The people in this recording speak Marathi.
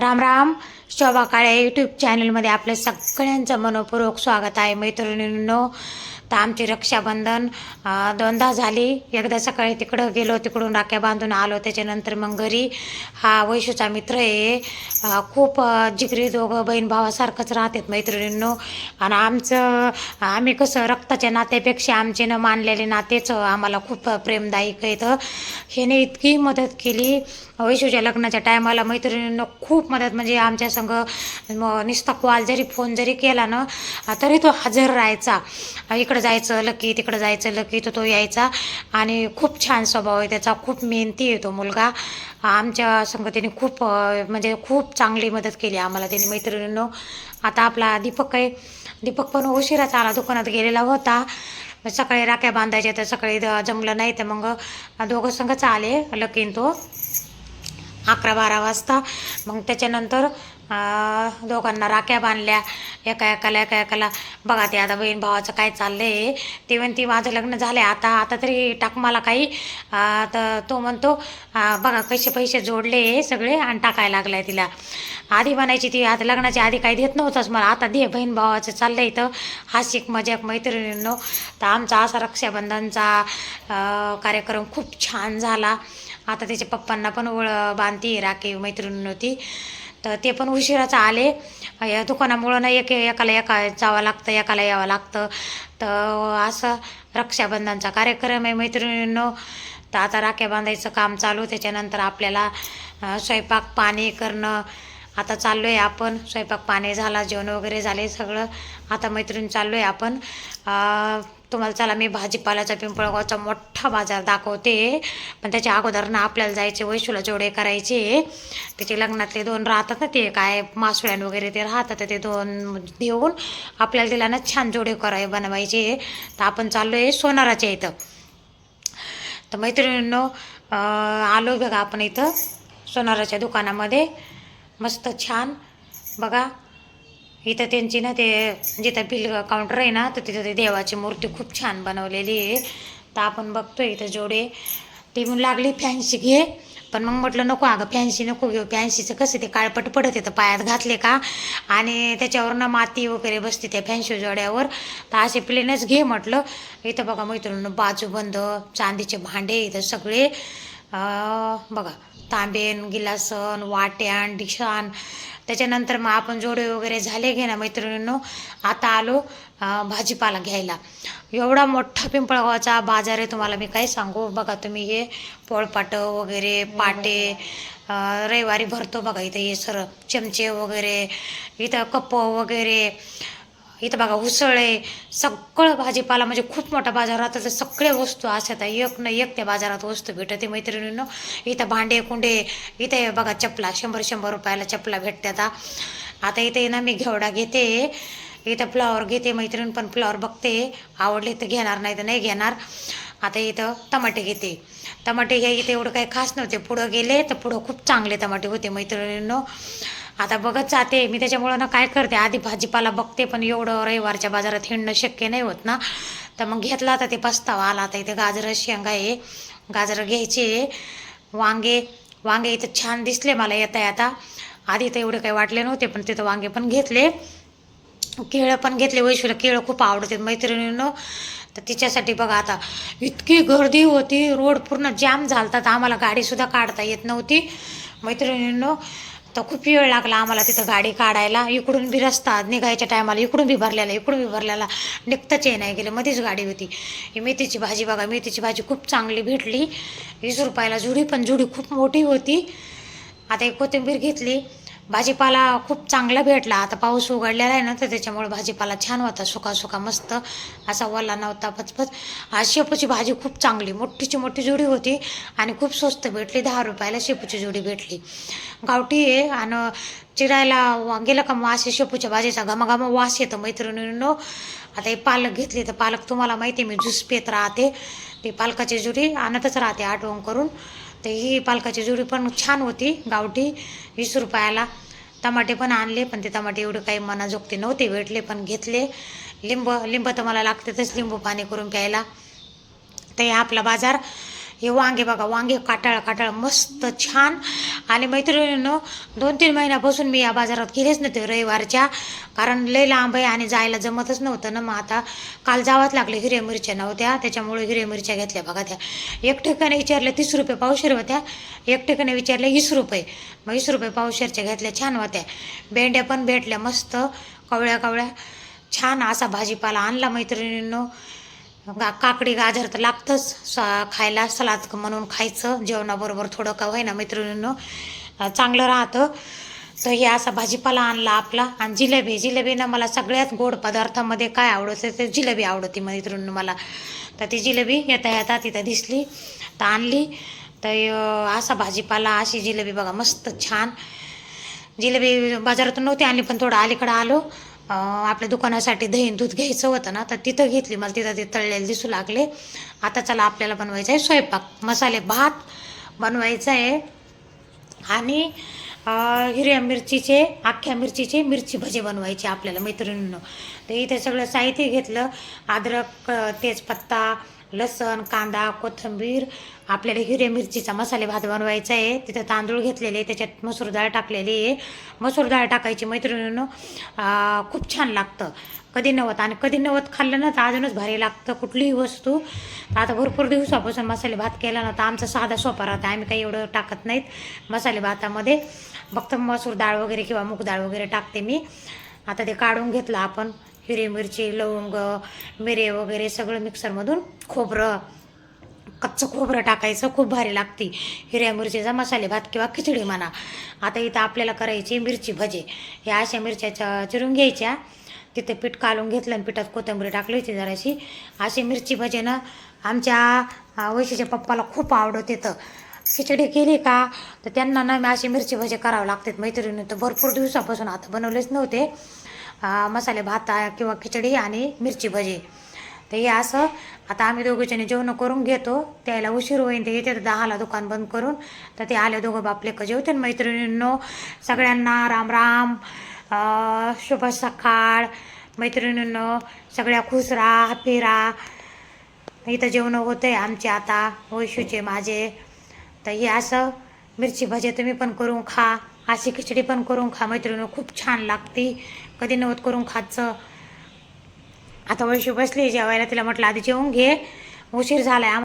राम राम. शोभा काळे यूट्यूब चॅनलमध्ये आपलं सगळ्यांचं मनपूर्वक स्वागत आहे मैत्रिणींनो. तर आमची रक्षाबंधन दोनदा झाली. एकदा सकाळी तिकडं गेलो तिकडून राख्या बांधून आलो. त्याच्यानंतर मग घरी. हा वैशूचा मित्र आहे. खूप अं, जिगरी दोघं बहीण भावासारखंच राहतात मैत्रिणींनो. आणि आमचं आम्ही कसं रक्ताच्या नात्यापेक्षा आमचे न मानलेले नातेच आम्हाला खूप प्रेमदायक आहेत. ह्याने इतकी मदत केली. वैशूच्या लग्नाच्या टायमाला मैत्रिणींना खूप मदत म्हणजे आमच्या संग म- नुसता कॉल जरी फोन जरी केला ना तरी तो हजर राहायचा. इकडं जायचं लकी तिकडं जायचं लकी तर तो यायचा. आणि खूप छान स्वभाव आहे त्याचा खूप मेहनती आहे तो मुलगा. आमच्या संगतीने खूप म्हणजे खूप चांगली मदत केली आम्हाला त्यांनी मैत्रिणींनो. आता आपला दीपक आहे. दीपक पण उशिराच आला दुकानात गेलेला होता. सकाळी राख्या बांधायच्या तर सकाळी द- जमलं नाही तर मग दोघं संघच आले लकीन तो. अकरा बारा वाजता. मग त्याच्यानंतर दोघांना राख्या बांधल्या. एका एकाला एका एकाला. बघा ते आता बहीण भावाचं काय चाललंय. ते म्हणते माझं लग्न झालं आता आता तरी टाक मला काही. तर तो म्हणतो बघा कसे पैसे जोडले सगळे आणि टाकायला लागलाय तिला. आधी म्हणायची ती आता लग्नाच्या आधी काही देत नव्हतंच मला. आता दे बहीण भावाचं चाललंय इथं. हासिक मजाक मैत्रिणींनो. तर आमचा असा रक्षाबंधनचा कार्यक्रम खूप छान झाला. आता त्याच्या पप्पांना पण ओळ बांधती राखी मैत्रिणी होती तर ते पण उशिराच आले. या दुकानामुळं ना एक एकाला एका जावं लागतं एकाला यावं लागतं. तर असं रक्षाबंधनचा कार्यक्रम आहे मैत्रिणींनो. तर आता राख्या बांधायचं काम चालू त्याच्यानंतर आपल्याला स्वयंपाक पाणी करणं आता चाललो आहे आपण. स्वयंपाक पाणी झाला जेवण वगैरे झाले सगळं आता मैत्रीण चाललो आहे आपण तुम्हाला चला मी भाजीपाल्याचा पिंपळगावचा मोठा बाजार दाखवते. पण त्याच्या अगोदर ना आपल्याला जायचे वैशूला जोडे करायचे त्याचे लग्नातले दोन राहतात ना ते काय मासुळ्यान वगैरे ते राहतात तर ते दोन देऊन आपल्याला तिला ना छान जोडे कराय बनवायचे. तर आपण चाललो आहे सोनाराच्या इथं. तर मैत्रिणींनो आलो बघा आपण इथं सोनाराच्या दुकानामध्ये. मस्त छान. बघा इथं त्यांची ना ते जिथं बिल काउंटर आहे ना तर तिथं ते देवाची मूर्ती खूप छान बनवलेली आहे. तर आपण बघतोय इथं जोडे. ती म्हणून लागली फॅन्सी घे. पण मग म्हटलं नको अगं फॅन्सी नको घेऊ. फॅन्सीचं कसं ते काळपट पडत येतं पायात घातले का? आणि त्याच्यावर ना माती वगैरे बसते त्या फॅन्सी जोड्यावर. तर असे प्लेनच घे म्हटलं. इथं बघा मैत्रिणी बाजूबंद चांदीचे भांडे इथं सगळे. बघा. तांबेन गिलासन वाट्यान डिशान. त्याच्यानंतर मग आपण जोडे वगैरे झाले घे ना मैत्रिणींनो आता आलो भाजीपाला घ्यायला. एवढा मोठा पिंपळगावचा बाजार आहे तुम्हाला मी काय सांगू? बघा तुम्ही हे पोळपाटं वगैरे पाटे रविवारी भरतो बघा इथं हे सर चमचे वगैरे इथं कप वगैरे इथं बघा उसळे सगळं भाजीपाला म्हणजे खूप मोठा बाजार राहतो तर सगळे वस्तू असतात एक न एक त्या बाजारात वस्तू भेटते मैत्रिणींनो. इथं भांडे कुंडे इथे बघा चपला शंभर शंभर रुपयाला चपला भेटतात. आता आता इथे ना मी घेवडा घेते. इथं फ्लॉवर घेते मैत्रीण पण फ्लॉवर बघते. आवडले तर घेणार नाही तर नाही घेणार. आता इथं टमाटे घेते. टमाटे हे इथे एवढं काही खास नव्हते. पुढं गेले तर पुढं खूप चांगले टमाटे होते मैत्रिणींनो. आता बघत जाते. मी त्याच्यामुळं ना काय करते? आधी भाजीपाला बघते पण एवढं रविवारच्या बाजारात हिंडणं शक्य नाही होत ना. तर मग घेतला आता ते पस्तावा आला आता इथे गाजरं शेंगा आहे. गाजरं घ्यायचे वांगे वांगे इथं छान दिसले मला येताय आता. आधी तर एवढे काही वाटले नव्हते पण तिथं वांगे पण घेतले. केळं पण घेतले. वैशूला केळं खूप आवडते मैत्रिणीनं. तर तिच्यासाठी बघा आता. इतकी गर्दी होती. रोड पूर्ण जाम झालता. तर आम्हाला गाडीसुद्धा काढता येत नव्हती. मैत्रिणींनो तर खूप वेळ लागला आम्हाला तिथं गाडी काढायला. इकडून बी रस्ता निघायच्या टायमाला इकडून बी भरलेला इकडून बी भरलेला. निघताच ये नाही गेलं मध्येच गाडी होती. ही मेथीची भाजी बघा मेथीची भाजी खूप चांगली भेटली. वीस रुपयाला जुडी पण जुडी खूप मोठी होती. आता एक कोथिंबीर घेतली. भाजीपाला खूप चांगला भेटला. आता पाऊस उघडलेला आहे ना तर त्याच्यामुळे भाजीपाला छान होता. सुका सुका मस्त असा वल्ला नव्हता पचपच. आज शेपूची भाजी खूप चांगली. मोठीची मोठी जुडी होती आणि खूप स्वस्त भेटली. दहा रुपयाला शेपूची जुडी भेटली. गावठी आहे आणि चिरायला वा- गेलं का वास आहे शेपूच्या भाजीचा घमाघमा वास येतो मैत्रिणींनो. आता हे पालक घेतली तर पालक तुम्हाला माहिती आहे मी ज्यूस पेत राहते. ती पालकाची जुडी आणतच राहते आठवण करून. तर ही पालकाची जुडी पण छान होती गावठी वीस रुपयाला. टमाटे पण आणले पण ते टमाटे एवढे काही मनाजोगते नव्हते भेटले पण घेतले. लिंब लिंब तर मला लागतातच लिंबू पाणी करून प्यायला. तर आपला बाजार. हे वांगे बघा वांगे काटाळ काटाळ मस्त छान. आणि मैत्रिणींनो दोन तीन महिन्यापासून मी या बाजारात गेलेच नव्हते रविवारच्या कारण लय लांब आहे आणि जायला जमतच नव्हतं ना. मग आता काल जावंच लागलं हिरे मिरच्या नव्हत्या त्याच्यामुळे हिरे मिरच्या घेतल्या बघा त्या. एक ठिकाणी विचारल्या तीस रुपये पावशेर होत्या एक ठिकाणी विचारल्या वीस रुपये. मग वीस रुपये पावशेरच्या घेतल्या छान होत्या. भेंड्या पण भेटल्या मस्त कवळ्या कवळ्या. छान असा भाजीपाला आणला मैत्रिणींनो. गा काकडी गाजर तर लागतंच. स खायला सलाद म्हणून खायचं. जेवणाबरोबर थोडं का होईना मैत्रिणींनो. चांगलं राहतं. तर हे असा भाजीपाला आणला आपला. आणि जिलेबी जिलेबीनं मला सगळ्यात गोड पदार्थामध्ये काय आवडतं ते जिलेबी आवडती मैत्रिणीनं मला. तर ती जिलेबी येता येता तिथं दिसली. तर आणली. तर असा भाजीपाला अशी जिलेबी बघा मस्त छान. जिलेबी बाजारातून नव्हती आणली पण थोडं अलीकडं आलो. आपल्या दुकानासाठी दही दूध घ्यायचं होतं ना तर तिथं घेतली. मला तिथं ते तळलेले दिसू लागले. आता चला आपल्याला बनवायचं आहे स्वयंपाक. मसाले भात बनवायचा आहे. आणि हिरव्या मिरचीचे अख्ख्या मिरचीचे मिरची भजे बनवायचे आपल्याला मैत्रिणींनं. तर इथे सगळं साहित्य घेतलं. अद्रक तेजपत्ता लसण कांदा कोथिंबीर आपल्याला हिरव्या मिरचीचा मसाले भात बनवायचा आहे. तिथं तांदूळ घेतलेले त्याच्यात मसूर डाळ टाकलेली आहे. मसूर डाळ टाकायची मैत्रिणीनं खूप छान लागतं. कधी नवत आणि कधी नवत खाल्लं ना तर अजूनच भारी लागतं. कुठलीही वस्तू आता भरपूर दिवसापासून मसाले भात केला ना तर आमचा साधा सोपा राहतं. आम्ही काही एवढं टाकत नाहीत मसाले भातामध्ये. फक्त मसूर डाळ वगैरे किंवा मूग डाळ वगैरे टाकते मी. आता ते काढून घेतलं आपण. हिरवी मिरची लवंग मिरे वगैरे सगळं मिक्सरमधून खोबरं कच्चं खोबरं टाकायचं खूप भारी लागते. हिरव्या मिरचीचा मसाले भात किंवा खिचडी म्हणा. आता इथं आपल्याला करायची मिरची भजे. या अशा मिरच्या चिरून घ्यायच्या. तिथे पीठ कालून घेतलं आणि पिठात कोथिंबीर टाकली होती जराशी. अशी मिरची भजे ना आमच्या वैशीच्या पप्पाला खूप आवडत येतं खिचडी केली का तर त्यांना ना मी अशी मिरची भजे करावं लागतात मैत्रिणी तर भरपूर दिवसापासून आता बनवलेच नव्हते. मसाले भात किंवा खिचडी आणि मिरची भजी. तर हे असं आता आम्ही दोघीजणी जेवण करून घेतो त्याला उशीर होईन ते येते दहाला दुकान बंद करून. तर ते आले दोघं बापले का जेवते मैत्रिणींनो? सगळ्यांना राम राम शुभ सकाळ मैत्रिणींनो सगळ्या खुश राहा हॅपी राहा. इथं जेवणं होते आमचे आता वैशूचे माझे. तर हे असं मिरची भजे तुम्ही पण करून खा अशी खिचडी पण करून खा मैत्रिणी खूप छान लागते. कधी नवत करून खातचं. आता वैशू बसली जेवायला तिला म्हटलं आधी जेवून घे. उशीर झालाय. आहे